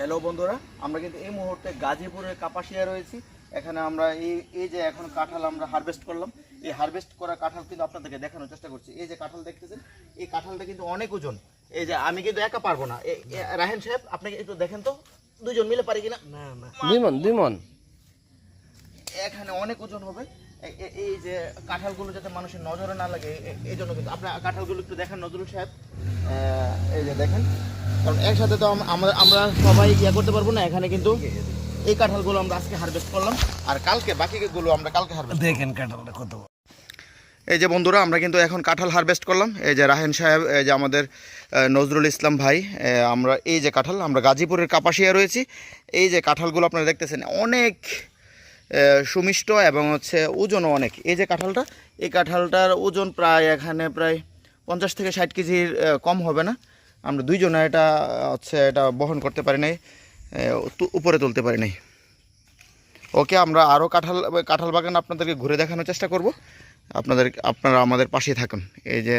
Hello বন্ধুরা আমরা কিন্তু এই মুহূর্তে গাজীপুরের কাপাসিয়া রয়েছি। এখানে আমরা এই এই যে এখন কাঁঠাল আমরা হারভেস্ট করলাম এই হারভেস্ট করা কাঁঠাল কিন্তু আপনাদেরকে দেখানোর চেষ্টা করছি। এই যে কাঁঠাল দেখতেছেন এই কাঁঠালটা কিন্তু অনেক ওজন। এই যে আমি কিন্তু একা পারব না। রাহেন সাহেব আপনাকে একটু দেখেন তো দুজন মিলে পারি কিনা? না না। দুই মন দুই মন এখানে অনেক ওজন হবে। এই যে কাঁঠালগুলো যাতে মানুষের নজরে না লাগে এই জন্য কিন্তু আপনার কাঁঠালগুলো একটু দেখেন নজরুল সাহেব। এই যে দেখেন। কারণ একসাথে তো আমরা আমরা সবাই ইয়ে করতে পারব না এখানে কিন্তু এই কাঁঠালগুলো আমরা আজকে হারভেস্ট করলাম। আর কালকে বাকিগুলো আমরা কালকে হারভেস্ট দেখেন কাঁঠালটা কত এই যে বন্ধুরা আমরা কিন্তু এখন কাঁঠাল হারভেস্ট করলাম। এই যে রাহেন সাহেব এই যে আমাদের নজরুল ইসলাম ভাই আমরা এই যে কাঁঠাল আমরা গাজীপুরের কাপাসিয়া রয়েছি। এই যে কাঁঠালগুলো আপনারা দেখতেছেন অনেক সুমিষ্ট এবং হচ্ছে ওজনও অনেক। এই যে কাঁঠালটা, এই কাঁঠালটার ওজন প্রায় এখানে প্রায় পঞ্চাশ থেকে ষাট কেজির কম হবে না। আমরা দুইজনে এটা, হচ্ছে এটা বহন করতে পারি নাই উপরে তুলতে পারি নাই। ওকে, আমরা আরও কাঁঠাল কাঁঠাল বাগান আপনাদেরকে ঘুরে দেখানোর চেষ্টা করব। আপনাদের, আপনারা আমাদের পাশে থাকুন। এই যে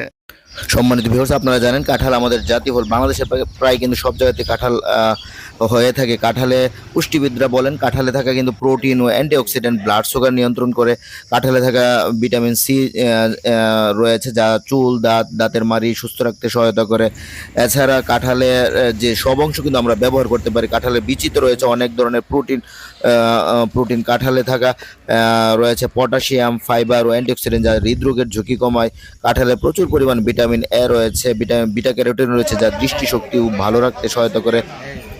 সম্মানিত ভিউয়ার্স আপনারা জানেন কাঁঠাল আমাদের জাতি ফল বাংলাদেশে প্রায়- কিন্তু সব জায়গাতে কাঁঠাল হয়ে থাকে। কাঁঠালে পুষ্টিবিদরা বলেন কাঁঠালে থাকা কিন্তু প্রোটিন ও অ্যান্টিঅক্সিডেন্ট ব্লাড সুগার নিয়ন্ত্রণ করে। কাঁঠালে থাকা ভিটামিন সি রয়েছে যা চুল দাঁত দাঁতের মাড়ি সুস্থ রাখতে সহায়তা করে। এছাড়া কাঁঠালের আহ, যে সব অংশ কিন্তু আমরা ব্যবহার করতে পারি কাঁঠালের বিচিতে রয়েছে অনেক ধরনের প্রোটিন প্রোটিন কাঁঠালে থাকা রয়েছে পটাশিয়াম ফাইবার ও অ্যান্টিঅক্সিডেন্ট যা হৃদরোগের ঝুঁকি কমায়। কাঁঠালে প্রচুর পরিমাণ ভিটামিন এ রয়েছে ভিটামিন বিটা ক্যারোটিন রয়েছে যা দৃষ্টিশক্তি ভালো রাখতে সহায়তা করে।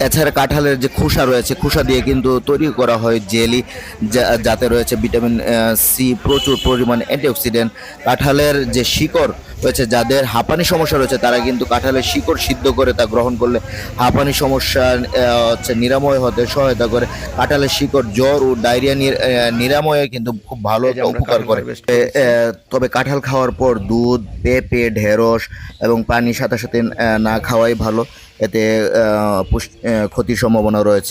এছাড়া কাঁঠালের যে খোসা রয়েছে খোসা দিয়ে কিন্তু তৈরি করা হয় জেলি যা- যাতে রয়েছে ভিটামিন সি প্রচুর পরিমাণ অ্যান্টিঅক্সিডেন্ট। কাঁঠালের যে শিকড় রয়েছে যাদের হাঁপানি সমস্যা রয়েছে তারা কিন্তু কাঁঠালের শিকড় সিদ্ধ করে তা গ্রহণ করলে হাঁপানি সমস্যা হচ্ছে নিরাময় হতে সহায়তা করে। কাঁঠালের শিকড় জ্বর ও ডায়রিয়া নির- নিরাময়ে কিন্তু খুব ভালো উপকার করে। তবে কাঁঠাল খাওয়ার পর দুধ পেঁপে ঢেঁড়স এবং পানির সাথে সাথে না খাওয়াই ভালো। এতে আহ, পুষ- আহ, ক্ষতির সম্ভাবনা রয়েছে।